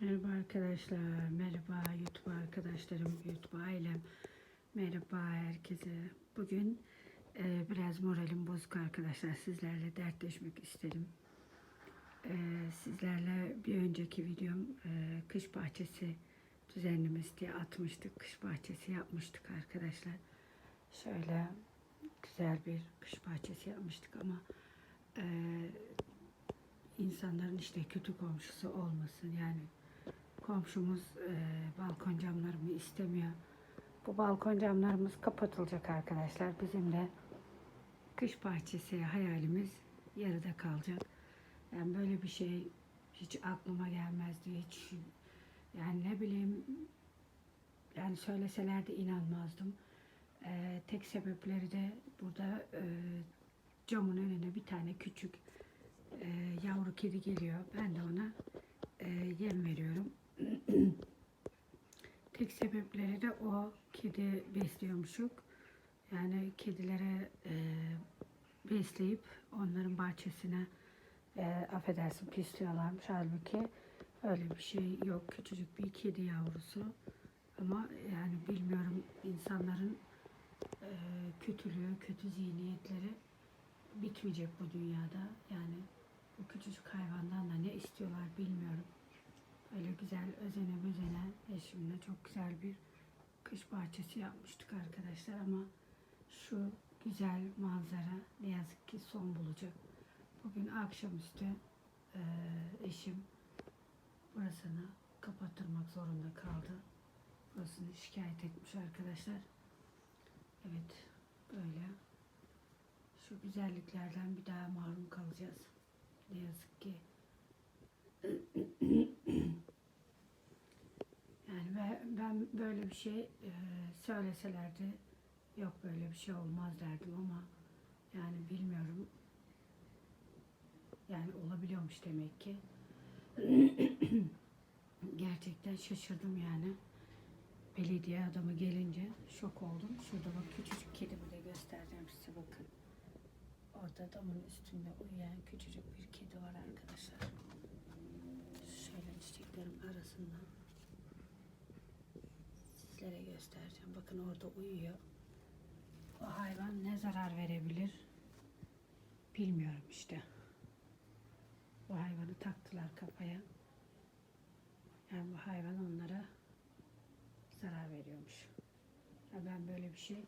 Merhaba arkadaşlar, merhaba YouTube arkadaşlarım, YouTube ailem, merhaba herkese. Bugün e, biraz moralim bozuk arkadaşlar, sizlerle dertleşmek istedim. E, sizlerle bir önceki videom e, kış bahçesi düzenlemesi diye atmıştık. Kış bahçesi yapmıştık arkadaşlar. Şöyle güzel bir kış bahçesi yapmıştık ama e, insanların işte kötü komşusu olmasın yani komşumuz e, balkon camlarımı istemiyor. Bu balkon camlarımız kapatılacak arkadaşlar. Bizim de kış bahçesi hayalimiz yarıda kalacak. Yani böyle bir şey hiç aklıma gelmezdi. Hiç yani ne bileyim yani söyleseler de inanmazdım. E, tek sebepleri de burada e, camın önüne bir tane küçük e, yavru kedi geliyor. Ben de ona e, yem veriyorum. Tek sebepleri de o kedi besliyormuşuk. Yani kedilere e, besleyip onların bahçesine e, affedersin pisliyorlarmış. Halbuki öyle bir şey yok. Küçücük bir kedi yavrusu. Ama yani bilmiyorum insanların e, kötülüğü, kötü zihniyetleri bitmeyecek bu dünyada. Yani bu küçücük hayvandan da ne istiyorlar bilmiyorum. Öyle güzel özene bezene eşimle çok güzel bir kış bahçesi yapmıştık arkadaşlar ama şu güzel manzara ne yazık ki son bulacak. Bugün akşamüstü eee, eşim burasını kapattırmak zorunda kaldı. Burasını şikayet etmiş arkadaşlar. Evet böyle şu güzelliklerden bir daha mahrum kalacağız. Ne yazık ki. Yani ben, ben böyle bir şey e, söyleselerdi yok böyle bir şey olmaz derdim ama yani bilmiyorum. Yani olabiliyormuş demek ki. Gerçekten şaşırdım yani. Belediye adamı gelince şok oldum. Şurada bak küçücük kedimi de göstereceğim size bakın. Orada damın üstünde uyuyan küçücük bir kedi var arkadaşlar. Şöyle çiçeklerin arasından sizlere göstereceğim. Bakın orada uyuyor. O hayvan ne zarar verebilir bilmiyorum işte. Bu hayvanı taktılar kafaya. Yani bu hayvan onlara zarar veriyormuş. Ya ben böyle bir şey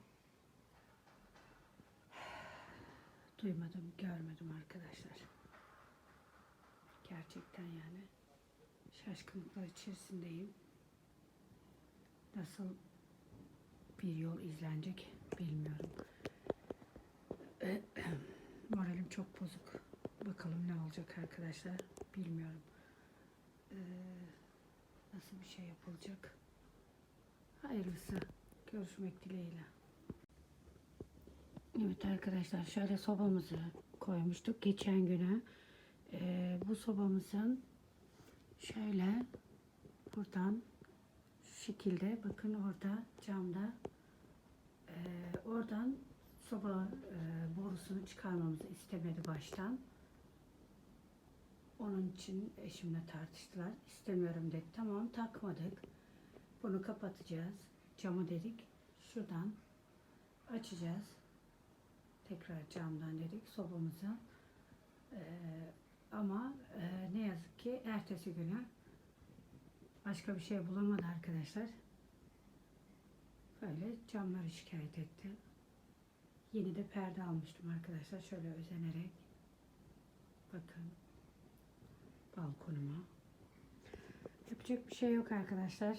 duymadım, görmedim arkadaşlar. Gerçekten yani şaşkınlıklar içerisindeyim. Nasıl bir yol izlenecek bilmiyorum. Moralim çok bozuk. Bakalım ne olacak arkadaşlar bilmiyorum. Ee, nasıl bir şey yapılacak? Hayırlısı. Görüşmek dileğiyle. Evet arkadaşlar şöyle sobamızı koymuştuk geçen güne. Ee, bu sobamızın şöyle buradan şekilde bakın orada camda ee, oradan soba e, borusunu çıkarmamızı istemedi baştan. Onun için eşimle tartıştılar. İstemiyorum dedi. Tamam takmadık. Bunu kapatacağız. Camı dedik. Şuradan açacağız. Tekrar camdan dedik sobamızı. Ee, ama e, ne yazık ki ertesi günü başka bir şey bulamadı arkadaşlar. Böyle camları şikayet etti. Yeni de perde almıştım arkadaşlar. Şöyle özenerek. Bakın. Balkonuma. Yapacak bir şey yok arkadaşlar.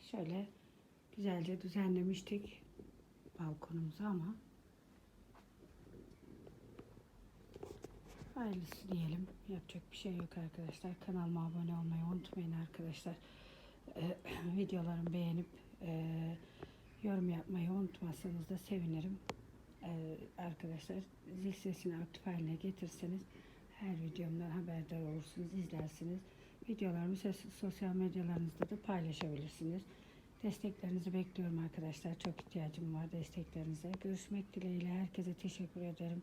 Şöyle güzelce düzenlemiştik balkonumuzu ama hayırlısı diyelim. Yapacak bir şey yok arkadaşlar. Kanalıma abone olmayı unutmayın arkadaşlar. Ee, videolarımı beğenip e, yorum yapmayı unutmazsanız da sevinirim. Ee, arkadaşlar zil sesini aktif haline getirseniz her videomdan haberdar olursunuz, izlersiniz. Videolarımı sosyal medyalarınızda da paylaşabilirsiniz. Desteklerinizi bekliyorum arkadaşlar. Çok ihtiyacım var desteklerinize. Görüşmek dileğiyle. Herkese teşekkür ederim.